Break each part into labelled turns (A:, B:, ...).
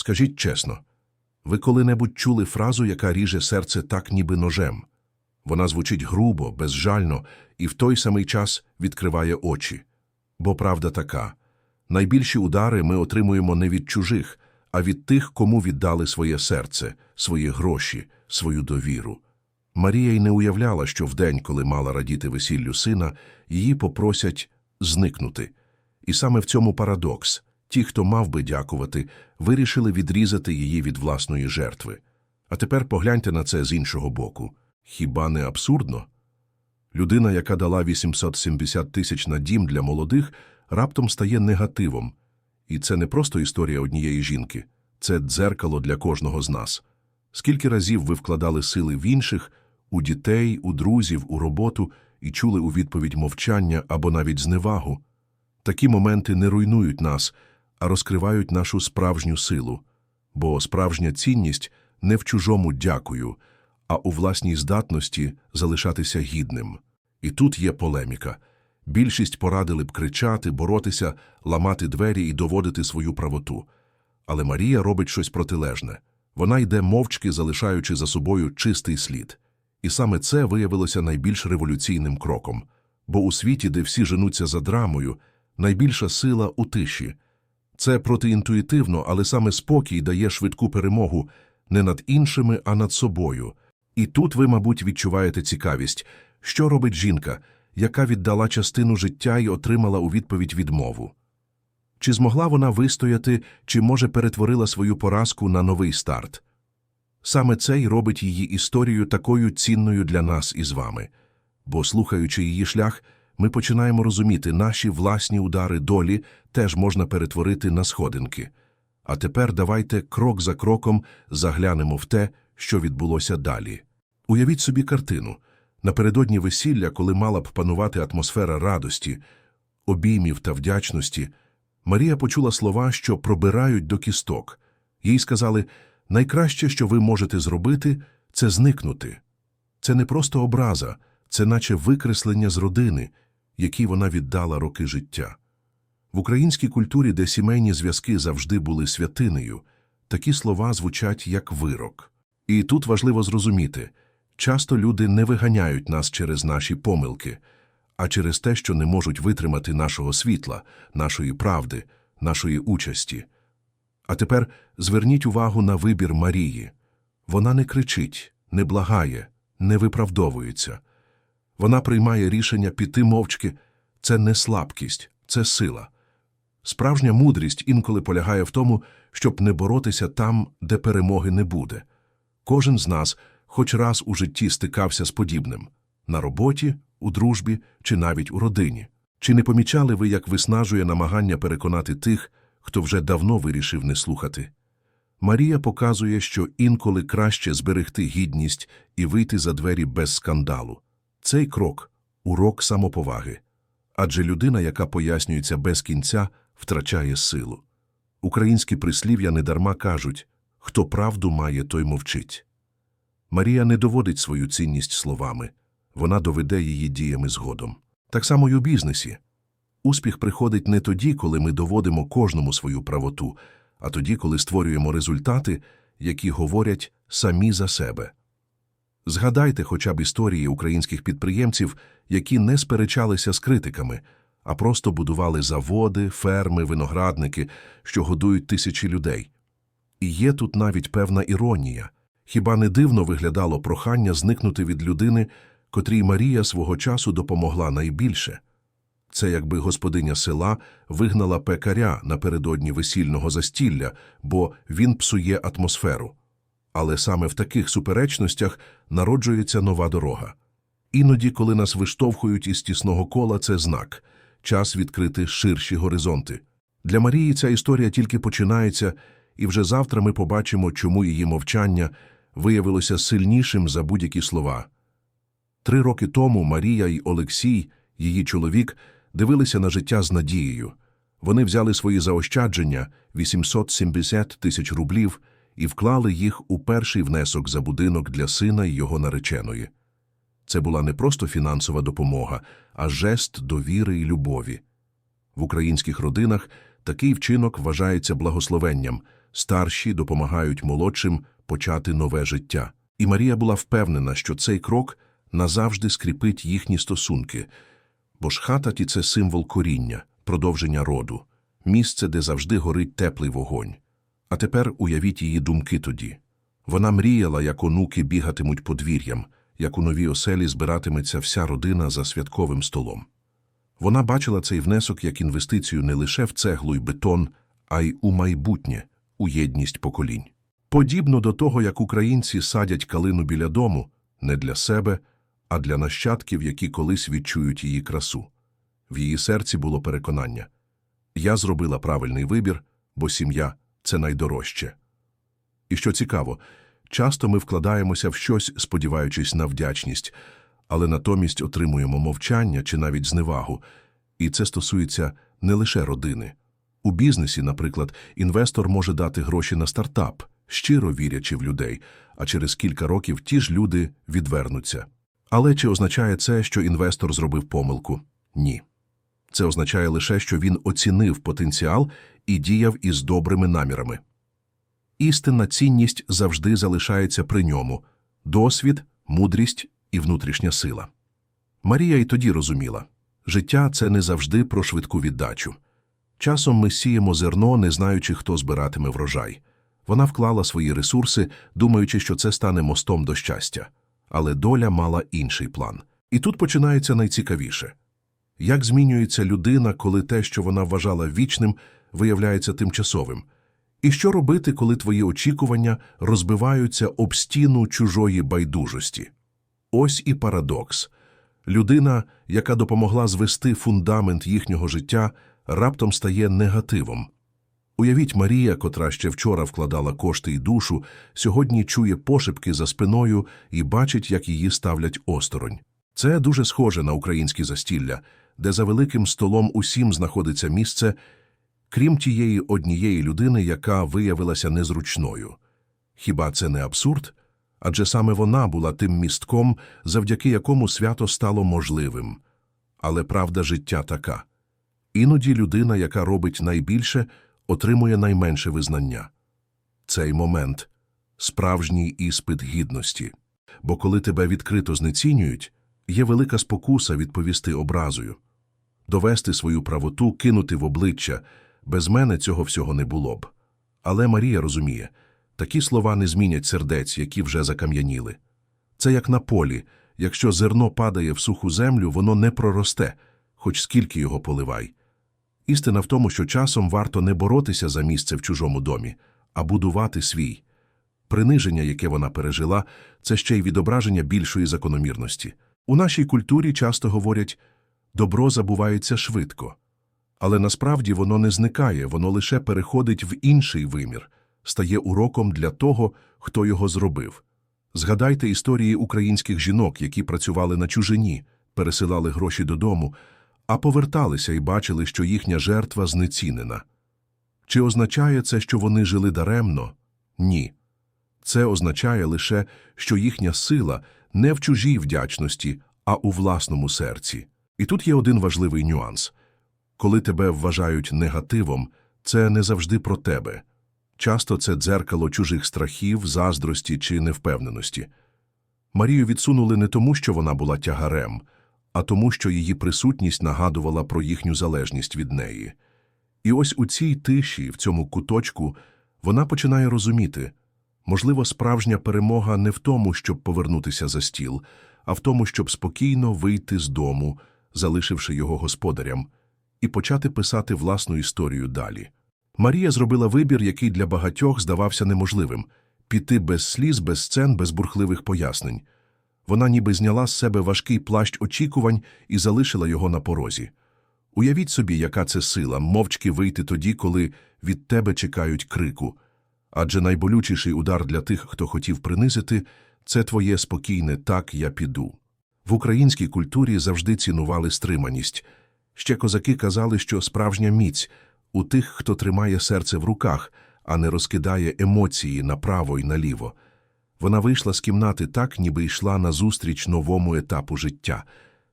A: Скажіть чесно, ви коли-небудь чули фразу, яка ріже серце так, ніби ножем? Вона звучить грубо, безжально і в той самий час відкриває очі. Бо правда така. Найбільші удари ми отримуємо не від чужих, а від тих, кому віддали своє серце, свої гроші, свою довіру. Марія й не уявляла, що в день, коли мала радіти весіллю сина, її попросять зникнути. І саме в цьому парадокс. Ті, хто мав би дякувати, вирішили відрізати її від власної жертви. А тепер погляньте на це з іншого боку. Хіба не абсурдно? Людина, яка дала 870 тисяч на дім для молодих, раптом стає негативом. І це не просто історія однієї жінки, це дзеркало для кожного з нас. Скільки разів ви вкладали сили в інших, у дітей, у друзів, у роботу і чули у відповідь мовчання або навіть зневагу? Такі моменти не руйнують нас, а розкривають нашу справжню силу. Бо справжня цінність не в чужому дякую, а у власній здатності залишатися гідним. І тут є полеміка. Більшість порадили б кричати, боротися, ламати двері і доводити свою правоту. Але Марія робить щось протилежне. Вона йде мовчки, залишаючи за собою чистий слід. І саме це виявилося найбільш революційним кроком. Бо у світі, де всі женуться за драмою, найбільша сила у тиші. Це протиінтуїтивно, але саме спокій дає швидку перемогу не над іншими, а над собою. І тут ви, мабуть, відчуваєте цікавість, що робить жінка, яка віддала частину життя і отримала у відповідь відмову. Чи змогла вона вистояти, чи, може, перетворила свою поразку на новий старт? Саме це й робить її історію такою цінною для нас із вами. Бо, слухаючи її шлях, ми починаємо розуміти, наші власні удари долі теж можна перетворити на сходинки. А тепер давайте крок за кроком заглянемо в те, що відбулося далі. Уявіть собі картину. Напередодні весілля, коли мала б панувати атмосфера радості, обіймів та вдячності, Марія почула слова, що пробирають до кісток. Їй сказали, найкраще, що ви можете зробити, це зникнути. Це не просто образа, це наче викреслення з родини, якій вона віддала роки життя. В українській культурі, де сімейні зв'язки завжди були святинею, такі слова звучать як вирок. І тут важливо зрозуміти, часто люди не виганяють нас через наші помилки, а через те, що не можуть витримати нашого світла, нашої правди, нашої участі. А тепер зверніть увагу на вибір Марії. Вона не кричить, не благає, не виправдовується. Вона приймає рішення піти мовчки. Це не слабкість, це сила. Справжня мудрість інколи полягає в тому, щоб не боротися там, де перемоги не буде. Кожен з нас хоч раз у житті стикався з подібним на роботі, у дружбі чи навіть у родині. Чи не помічали ви, як виснажує намагання переконати тих, хто вже давно вирішив не слухати? Марія показує, що інколи краще зберегти гідність і вийти за двері без скандалу. Цей крок урок самоповаги. Адже людина, яка пояснюється без кінця, втрачає силу. Українські прислів'я недарма кажуть хто правду має, той мовчить. Марія не доводить свою цінність словами, вона доведе її діями згодом. Так само й у бізнесі. Успіх приходить не тоді, коли ми доводимо кожному свою правоту, а тоді, коли створюємо результати, які говорять самі за себе. Згадайте хоча б історії українських підприємців, які не сперечалися з критиками, а просто будували заводи, ферми, виноградники, що годують тисячі людей. І є тут навіть певна іронія. Хіба не дивно виглядало прохання зникнути від людини, котрій Марія свого часу допомогла найбільше? Це якби господиня села вигнала пекаря напередодні весільного застілля, бо він псує атмосферу. Але саме в таких суперечностях народжується нова дорога. Іноді, коли нас виштовхують із тісного кола, це знак час відкрити ширші горизонти. Для Марії ця історія тільки починається, і вже завтра ми побачимо, чому її мовчання виявилося сильнішим за будь-які слова. Три роки тому Марія і Олексій, її чоловік, дивилися на життя з надією. Вони взяли свої заощадження 870 тисяч рублів і вклали їх у перший внесок за будинок для сина і його нареченої. Це була не просто фінансова допомога, а жест довіри і любові. В українських родинах такий вчинок вважається благословенням, старші допомагають молодшим почати нове життя. І Марія була впевнена, що цей крок назавжди скріпить їхні стосунки, бо ж хата це символ коріння, продовження роду, місце, де завжди горить теплий вогонь. А тепер уявіть її думки тоді. Вона мріяла, як онуки бігатимуть подвір'ям, як у новій оселі збиратиметься вся родина за святковим столом. Вона бачила цей внесок як інвестицію не лише в цеглу й бетон, а й у майбутнє, у єдність поколінь. Подібно до того, як українці садять калину біля дому не для себе, а для нащадків, які колись відчують її красу. В її серці було переконання я зробила правильний вибір, бо сім'я це найдорожче. І що цікаво, часто ми вкладаємося в щось, сподіваючись на вдячність, але натомість отримуємо мовчання чи навіть зневагу. І це стосується не лише родини. У бізнесі, наприклад, інвестор може дати гроші на стартап, щиро вірячи в людей, а через кілька років ті ж люди відвернуться. Але чи означає це, що інвестор зробив помилку? Ні. Це означає лише, що він оцінив потенціал і діяв із добрими намірами. Істинна цінність завжди залишається при ньому – досвід, мудрість і внутрішня сила. Марія й тоді розуміла – життя – це не завжди про швидку віддачу. Часом ми сіємо зерно, не знаючи, хто збиратиме врожай. Вона вклала свої ресурси, думаючи, що це стане мостом до щастя. Але доля мала інший план. І тут починається найцікавіше. Як змінюється людина, коли те, що вона вважала вічним, виявляється тимчасовим? І що робити, коли твої очікування розбиваються об стіну чужої байдужості? Ось і парадокс. Людина, яка допомогла звести фундамент їхнього життя, раптом стає негативом. Уявіть Марія, котра ще вчора вкладала кошти й душу, сьогодні чує пошепки за спиною і бачить, як її ставлять осторонь. Це дуже схоже на українські застілля, де за великим столом усім знаходиться місце, крім тієї однієї людини, яка виявилася незручною. Хіба це не абсурд? Адже саме вона була тим містком, завдяки якому свято стало можливим. Але правда життя така. Іноді людина, яка робить найбільше, отримує найменше визнання. Цей момент – справжній іспит гідності. Бо коли тебе відкрито знецінюють, є велика спокуса відповісти образою. Довести свою правоту, кинути в обличчя – без мене цього всього не було б. Але Марія розуміє, такі слова не змінять сердець, які вже закам'яніли. Це як на полі, якщо зерно падає в суху землю, воно не проросте, хоч скільки його поливай. Істина в тому, що часом варто не боротися за місце в чужому домі, а будувати свій. Приниження, яке вона пережила, це ще й відображення більшої закономірності. У нашій культурі часто говорять добро забувається швидко. Але насправді воно не зникає, воно лише переходить в інший вимір, стає уроком для того, хто його зробив. Згадайте історії українських жінок, які працювали на чужині, пересилали гроші додому, а поверталися і бачили, що їхня жертва знецінена. Чи означає це, що вони жили даремно? Ні. Це означає лише, що їхня сила не в чужій вдячності, а у власному серці. І тут є один важливий нюанс. Коли тебе вважають негативом, це не завжди про тебе. Часто це дзеркало чужих страхів, заздрості чи невпевненості. Марію відсунули не тому, що вона була тягарем, а тому, що її присутність нагадувала про їхню залежність від неї. І ось у цій тиші, в цьому куточку, вона починає розуміти можливо, справжня перемога не в тому, щоб повернутися за стіл, а в тому, щоб спокійно вийти з дому, залишивши його господарям і почати писати власну історію далі. Марія зробила вибір, який для багатьох здавався неможливим піти без сліз, без сцен, без бурхливих пояснень. Вона ніби зняла з себе важкий плащ очікувань і залишила його на порозі. Уявіть собі, яка це сила мовчки вийти тоді, коли від тебе чекають крику. Адже найболючіший удар для тих, хто хотів принизити, це твоє спокійне так я піду. В українській культурі завжди цінували стриманість. Ще козаки казали, що справжня міць у тих, хто тримає серце в руках, а не розкидає емоції направо й наліво. Вона вийшла з кімнати так, ніби йшла назустріч новому етапу життя.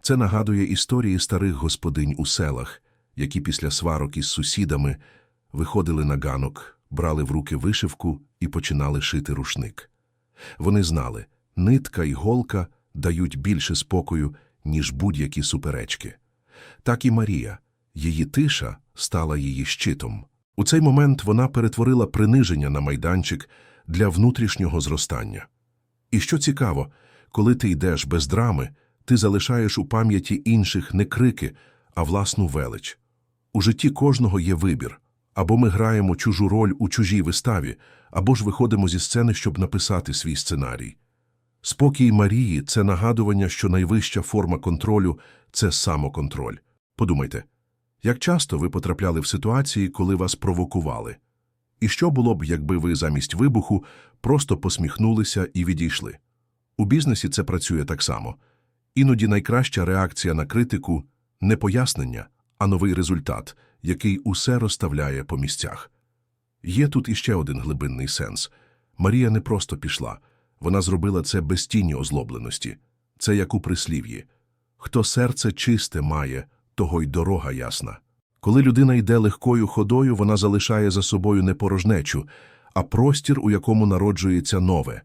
A: Це нагадує історії старих господинь у селах, які після сварок із сусідами виходили на ганок, брали в руки вишивку і починали шити рушник. Вони знали, нитка і голка дають більше спокою, ніж будь-які суперечки. Так і Марія, її тиша стала її щитом. У цей момент вона перетворила приниження на майданчик для внутрішнього зростання. І що цікаво, коли ти йдеш без драми, ти залишаєш у пам'яті інших не крики, а власну велич. У житті кожного є вибір. Або ми граємо чужу роль у чужій виставі, або ж виходимо зі сцени, щоб написати свій сценарій. Спокій Марії – це нагадування, що найвища форма контролю – це самоконтроль. Подумайте, як часто ви потрапляли в ситуації, коли вас провокували? І що було б, якби ви замість вибуху просто посміхнулися і відійшли? У бізнесі це працює так само. Іноді найкраща реакція на критику – не пояснення, а новий результат, який усе розставляє по місцях. Є тут іще один глибинний сенс. Марія не просто пішла. Вона зробила це без тіні озлобленості. Це як у прислів'ї. Хто серце чисте має, того й дорога ясна. Коли людина йде легкою ходою, вона залишає за собою не порожнечу, а простір, у якому народжується нове.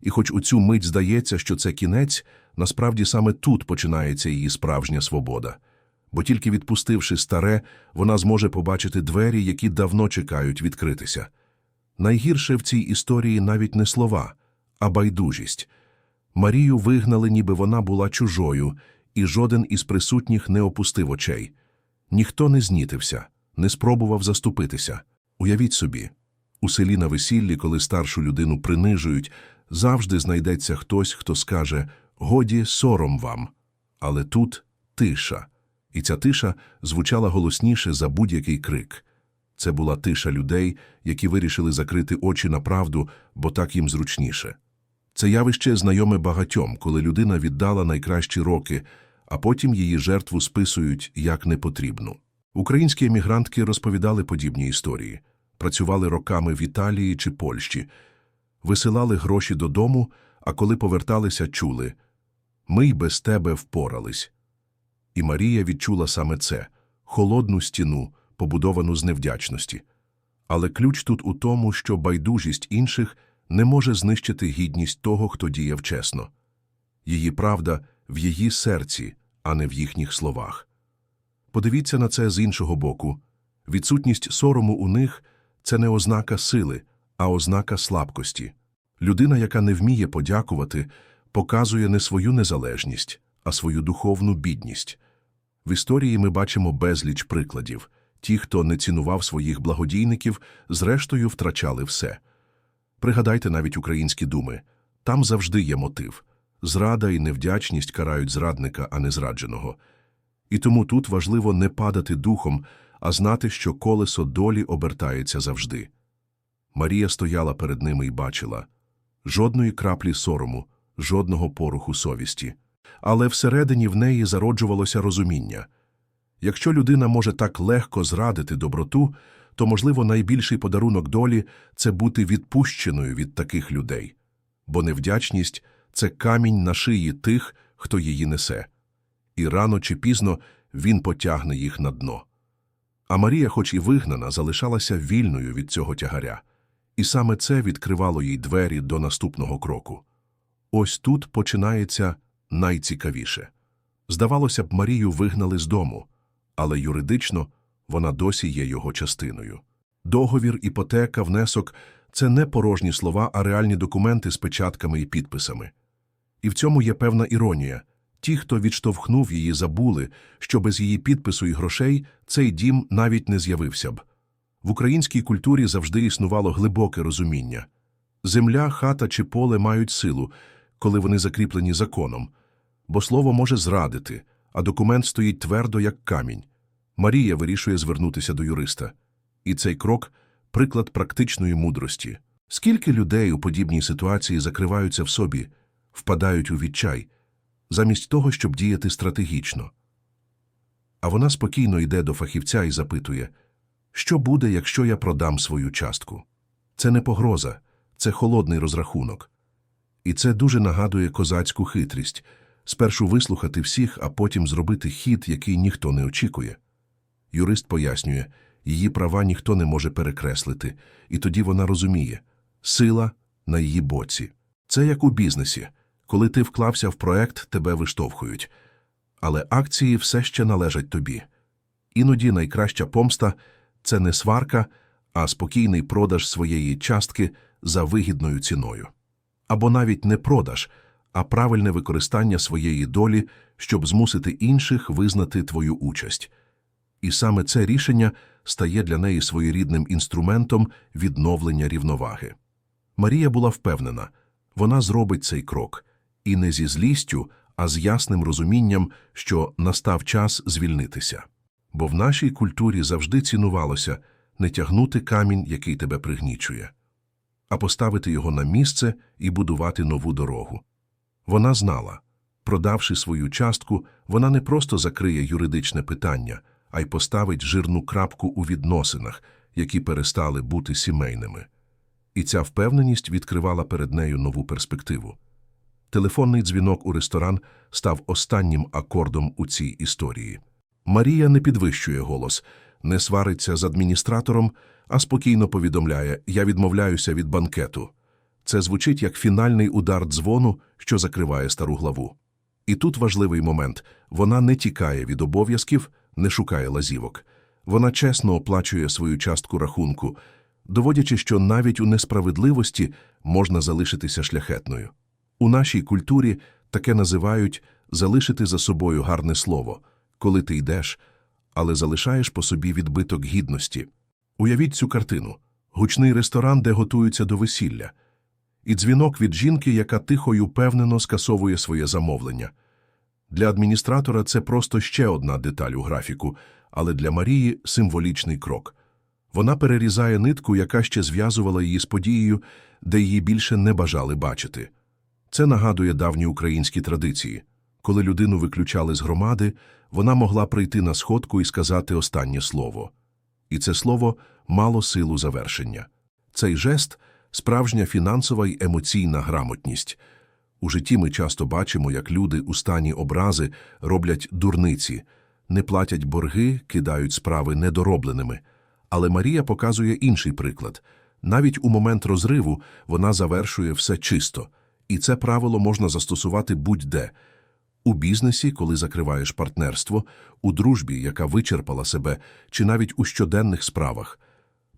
A: І хоч у цю мить здається, що це кінець, насправді саме тут починається її справжня свобода. Бо тільки відпустивши старе, вона зможе побачити двері, які давно чекають відкритися. Найгірше в цій історії навіть не слова, а байдужість. Марію вигнали, ніби вона була чужою, і жоден із присутніх не опустив очей. Ніхто не знітився, не спробував заступитися. Уявіть собі, у селі на весіллі, коли старшу людину принижують, завжди знайдеться хтось, хто скаже «Годі, сором вам». Але тут тиша. І ця тиша звучала голосніше за будь-який крик. Це була тиша людей, які вирішили закрити очі на правду, бо так їм зручніше. Це явище знайоме багатьом, коли людина віддала найкращі роки, а потім її жертву списують як непотрібну. Українські емігрантки розповідали подібні історії, працювали роками в Італії чи Польщі, висилали гроші додому, а коли поверталися, чули «Ми й без тебе впорались». І Марія відчула саме це – холодну стіну, побудовану з невдячності. Але ключ тут у тому, що байдужість інших не може знищити гідність того, хто діяв чесно. Її правда в її серці, а не в їхніх словах. Подивіться на це з іншого боку. Відсутність сорому у них – це не ознака сили, а ознака слабкості. Людина, яка не вміє подякувати, показує не свою незалежність, а свою духовну бідність. В історії ми бачимо безліч прикладів. Ті, хто не цінував своїх благодійників, зрештою втрачали все. Пригадайте навіть українські думи. Там завжди є мотив. Зрада і невдячність карають зрадника, а не зрадженого. І тому тут важливо не падати духом, а знати, що колесо долі обертається завжди. Марія стояла перед ними і бачила жодної краплі сорому, жодного поруху совісті. Але всередині в неї зароджувалося розуміння. Якщо людина може так легко зрадити доброту, то, можливо, найбільший подарунок долі – це бути відпущеною від таких людей. Бо невдячність – це камінь на шиї тих, хто її несе. І рано чи пізно він потягне їх на дно. А Марія, хоч і вигнана, залишалася вільною від цього тягаря. І саме це відкривало їй двері до наступного кроку. Ось тут починається найцікавіше. Здавалося б, Марію вигнали з дому, але юридично вона досі є його частиною. Договір, іпотека, внесок – це не порожні слова, а реальні документи з печатками і підписами. І в цьому є певна іронія. Ті, хто відштовхнув її, забули, що без її підпису і грошей цей дім навіть не з'явився б. В українській культурі завжди існувало глибоке розуміння. Земля, хата чи поле мають силу, коли вони закріплені законом, бо слово може зрадити, а документ стоїть твердо, як камінь. Марія вирішує звернутися до юриста. І цей крок – приклад практичної мудрості. Скільки людей у подібній ситуації закриваються в собі, впадають у відчай, замість того, щоб діяти стратегічно. А вона спокійно йде до фахівця і запитує, що буде, якщо я продам свою частку? Це не погроза, це холодний розрахунок. І це дуже нагадує козацьку хитрість – спершу вислухати всіх, а потім зробити хід, який ніхто не очікує. Юрист пояснює, її права ніхто не може перекреслити, і тоді вона розуміє – сила на її боці. Це як у бізнесі. Коли ти вклався в проект, тебе виштовхують. Але акції все ще належать тобі. Іноді найкраща помста – це не сварка, а спокійний продаж своєї частки за вигідною ціною. Або навіть не продаж, а правильне використання своєї долі, щоб змусити інших визнати твою участь. І саме це рішення стає для неї своєрідним інструментом відновлення рівноваги. Марія була впевнена, вона зробить цей крок, і не зі злістю, а з ясним розумінням, що настав час звільнитися. Бо в нашій культурі завжди цінувалося не тягнути камінь, який тебе пригнічує, а поставити його на місце і будувати нову дорогу. Вона знала, продавши свою частку, вона не просто закриє юридичне питання, а й поставить жирну крапку у відносинах, які перестали бути сімейними. І ця впевненість відкривала перед нею нову перспективу. Телефонний дзвінок у ресторан став останнім акордом у цій історії. Марія не підвищує голос, не свариться з адміністратором, а спокійно повідомляє «Я відмовляюся від банкету». Це звучить як фінальний удар дзвону, що закриває стару главу. І тут важливий момент – вона не тікає від обов'язків, не шукає лазівок. Вона чесно оплачує свою частку рахунку, доводячи, що навіть у несправедливості можна залишитися шляхетною. У нашій культурі таке називають «залишити за собою гарне слово», коли ти йдеш, але залишаєш по собі відбиток гідності. Уявіть цю картину – гучний ресторан, де готуються до весілля, і дзвінок від жінки, яка тихо й упевнено скасовує своє замовлення. Для адміністратора це просто ще одна деталь у графіку, але для Марії – символічний крок. Вона перерізає нитку, яка ще зв'язувала її з подією, де її більше не бажали бачити. Це нагадує давні українські традиції. Коли людину виключали з громади, вона могла прийти на сходку і сказати останнє слово. І це слово мало силу завершення. Цей жест – справжня фінансова й емоційна грамотність. У житті ми часто бачимо, як люди у стані образи роблять дурниці, не платять борги, кидають справи недоробленими. Але Марія показує інший приклад. Навіть у момент розриву вона завершує все чисто. І це правило можна застосувати будь-де. У бізнесі, коли закриваєш партнерство, у дружбі, яка вичерпала себе, чи навіть у щоденних справах.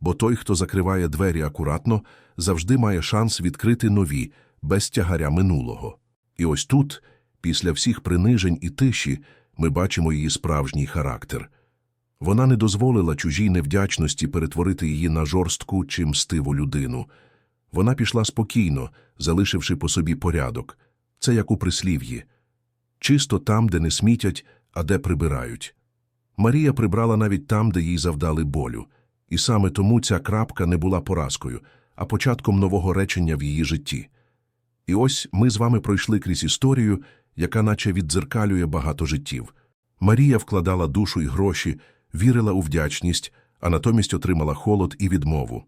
A: Бо той, хто закриває двері акуратно, завжди має шанс відкрити нові, без тягаря минулого. І ось тут, після всіх принижень і тиші, ми бачимо її справжній характер. Вона не дозволила чужій невдячності перетворити її на жорстку чи мстиву людину. Вона пішла спокійно, залишивши по собі порядок. Це як у прислів'ї. Чисто там, де не смітять, а де прибирають. Марія прибрала навіть там, де їй завдали болю. І саме тому ця крапка не була поразкою, а початком нового речення в її житті. І ось ми з вами пройшли крізь історію, яка наче віддзеркалює багато життів. Марія вкладала душу і гроші, вірила у вдячність, а натомість отримала холод і відмову.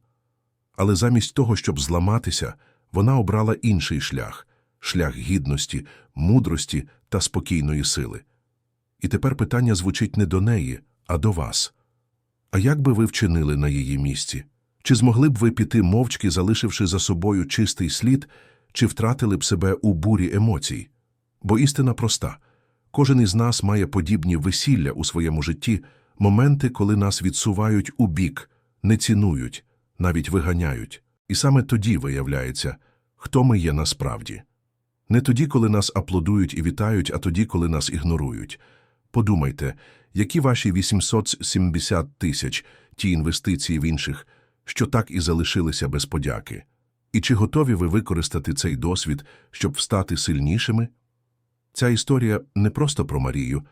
A: Але замість того, щоб зламатися, вона обрала інший шлях шлях гідності, мудрості та спокійної сили. І тепер питання звучить не до неї, а до вас. А як би ви вчинили на її місці? Чи змогли б ви піти мовчки, залишивши за собою чистий слід, чи втратили б себе у бурі емоцій? Бо істина проста кожен із нас має подібні весілля у своєму житті, моменти, коли нас відсувають у бік, не цінують, навіть виганяють. І саме тоді виявляється, хто ми є насправді. Не тоді, коли нас аплодують і вітають, а тоді, коли нас ігнорують. Подумайте, які ваші 870 тисяч ті інвестиції в інших, що так і залишилися без подяки? І чи готові ви використати цей досвід, щоб встати сильнішими? Ця історія не просто про Марію,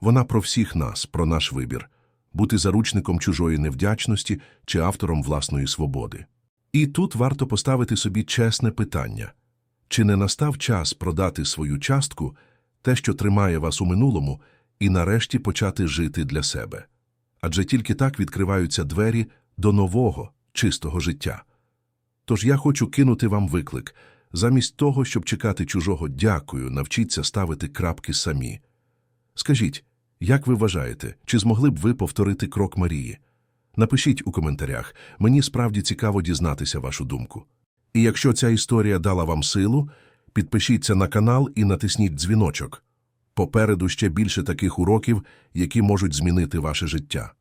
A: вона про всіх нас, про наш вибір бути заручником чужої невдячності чи автором власної свободи. І тут варто поставити собі чесне питання чи не настав час продати свою частку, те, що тримає вас у минулому, і нарешті почати жити для себе? Адже тільки так відкриваються двері до нового, чистого життя. Тож я хочу кинути вам виклик. Замість того, щоб чекати чужого дякую, навчіться ставити крапки самі. Скажіть, як ви вважаєте, чи змогли б ви повторити крок Марії? Напишіть у коментарях. Мені справді цікаво дізнатися вашу думку. І якщо ця історія дала вам силу, підпишіться на канал і натисніть дзвіночок. Попереду ще більше таких уроків, які можуть змінити ваше життя.